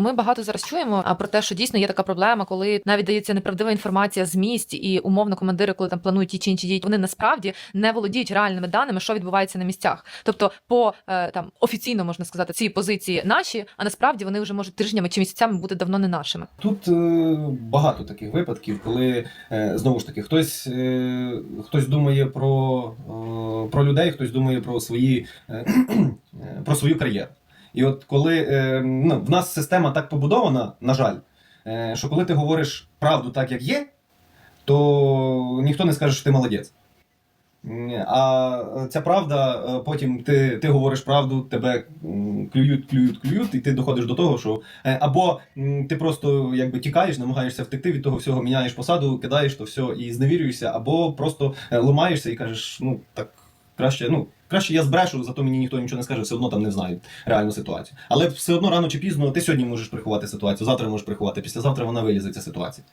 Ми багато зараз чуємо про те, що дійсно є така проблема, коли навіть дається неправдива інформація з місць, і умовно командири, коли там планують ті чи інші дії, вони насправді не володіють реальними даними, що відбувається на місцях. Тобто, по е, там офіційно можна сказати, ці позиції наші, а насправді вони вже можуть тижнями чи місяцями бути давно не нашими. Тут е, багато таких випадків, коли е, знову ж таки хтось, хтось думає про, про людей, хтось думає про свої про свою кар'єру. І от коли е, ну, в нас система так побудована, на жаль, е, що коли ти говориш правду так, як є, то ніхто не скаже, що ти молодець. А ця правда, е, потім ти, ти говориш правду, тебе клюють, клюють, клюють, і ти доходиш до того, що або ти просто якби тікаєш, намагаєшся втекти від того всього, міняєш посаду, кидаєш то все і зневірюєшся, або просто ламаєшся і кажеш, ну так краще, ну. Краще я збрешу, зато мені ніхто нічого не скаже, все одно там не знають реальну ситуацію. Але все одно рано чи пізно ти сьогодні можеш приховати ситуацію, завтра можеш приховати, післязавтра вона вилізе ця ситуація.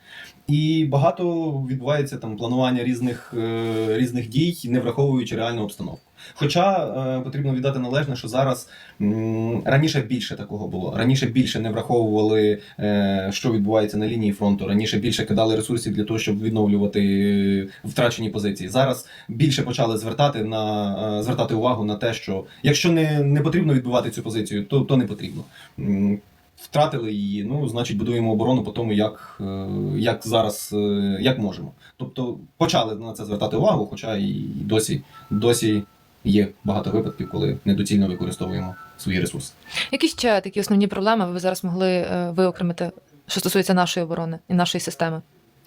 І багато відбувається там планування різних, е, різних дій, не враховуючи реальну обстановку. Хоча е, потрібно віддати належне, що зараз м, раніше більше такого було. Раніше більше не враховували, е, що відбувається на лінії фронту. Раніше більше кидали ресурсів для того, щоб відновлювати е, втрачені позиції. Зараз більше почали звертати на е, звертати увагу на те, що якщо не, не потрібно відбивати цю позицію, то, то не потрібно. Втратили її, ну значить будуємо оборону по тому, як, е, як зараз е, як можемо. Тобто почали на це звертати увагу, хоча і досі, досі є багато випадків, коли недоцільно використовуємо свої ресурси. Які ще такі основні проблеми ви зараз могли е, виокремити, що стосується нашої оборони і нашої системи?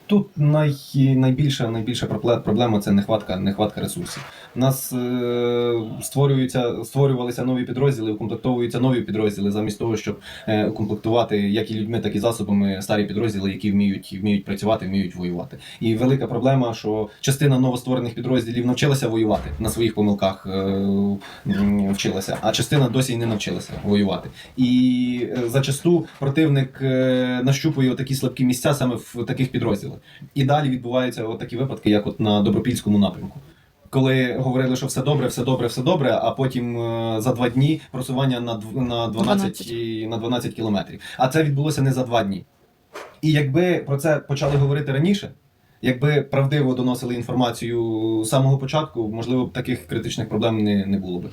Тут най, найбільша, найбільша пробле- проблема це нехватка, нехватка ресурсів. У нас е, створюються, створювалися нові підрозділи, укомплектовуються нові підрозділи, замість того, щоб е, укомплектувати як і людьми, так і засобами старі підрозділи, які вміють, вміють працювати, вміють воювати. І велика проблема, що частина новостворених підрозділів навчилася воювати на своїх помилках, е, вчилася, а частина досі й не навчилася воювати. І е, зачасту противник е, нащупує такі слабкі місця саме в таких підрозділах. І далі відбуваються от такі випадки, як от на добропільському напрямку. Коли говорили, що все добре, все добре, все добре, а потім е, за два дні просування на, на 12, 12. і- на 12 кілометрів. А це відбулося не за два дні. І якби про це почали говорити раніше, якби правдиво доносили інформацію з самого початку, можливо, б таких критичних проблем не, не було б.